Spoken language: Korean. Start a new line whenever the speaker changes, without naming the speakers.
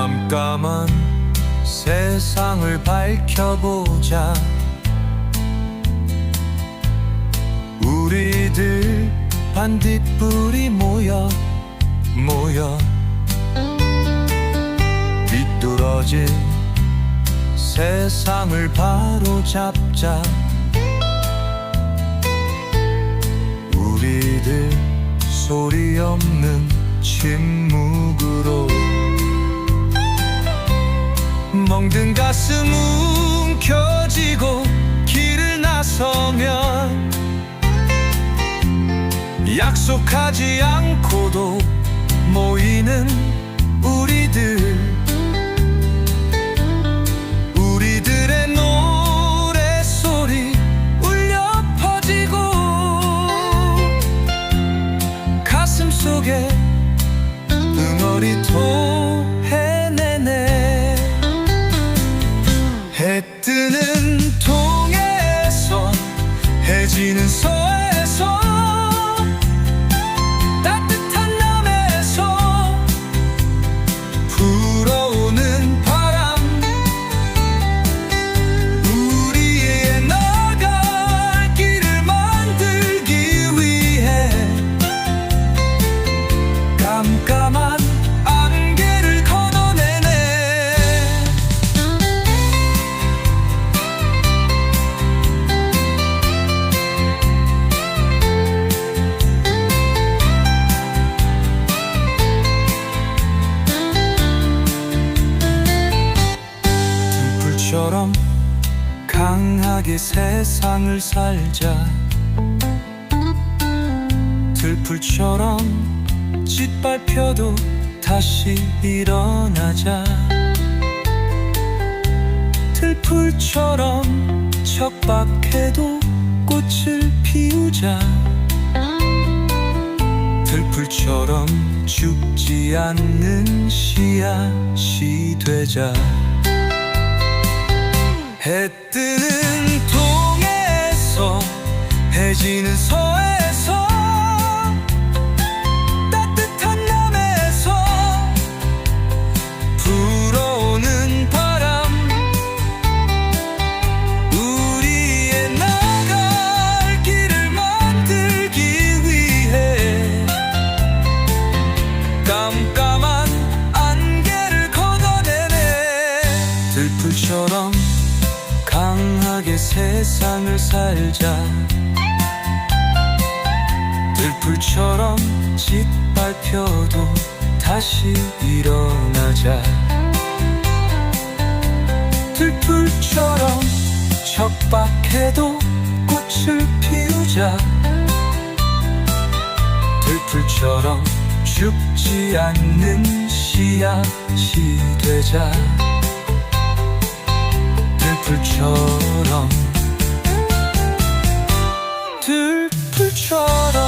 깜깜한 세상을 밝혀보자. 우리들 반딧불이 모여 모여 비뚤어진 세상을 바로잡자. 우리들 소리 없는 침묵으로 가슴 움켜쥐고 길을 나서면 약속하지 않고도 모이는 우리들 지는 서 강하게 세상을 살자. 들불처럼 짓밟혀도 다시 일어나자. 들불처럼 척박해도 꽃을 피우자. 들불처럼 죽지 않는 씨앗이 되자 해 뜨는 동에서 해 지는 서에 세상을 살자. 들풀처럼 짓밟혀도 다시 일어나자. 들풀처럼 척박해도 꽃을 피우자. 들풀처럼 죽지 않는 씨앗이 되자 들풀처럼. 들풀처럼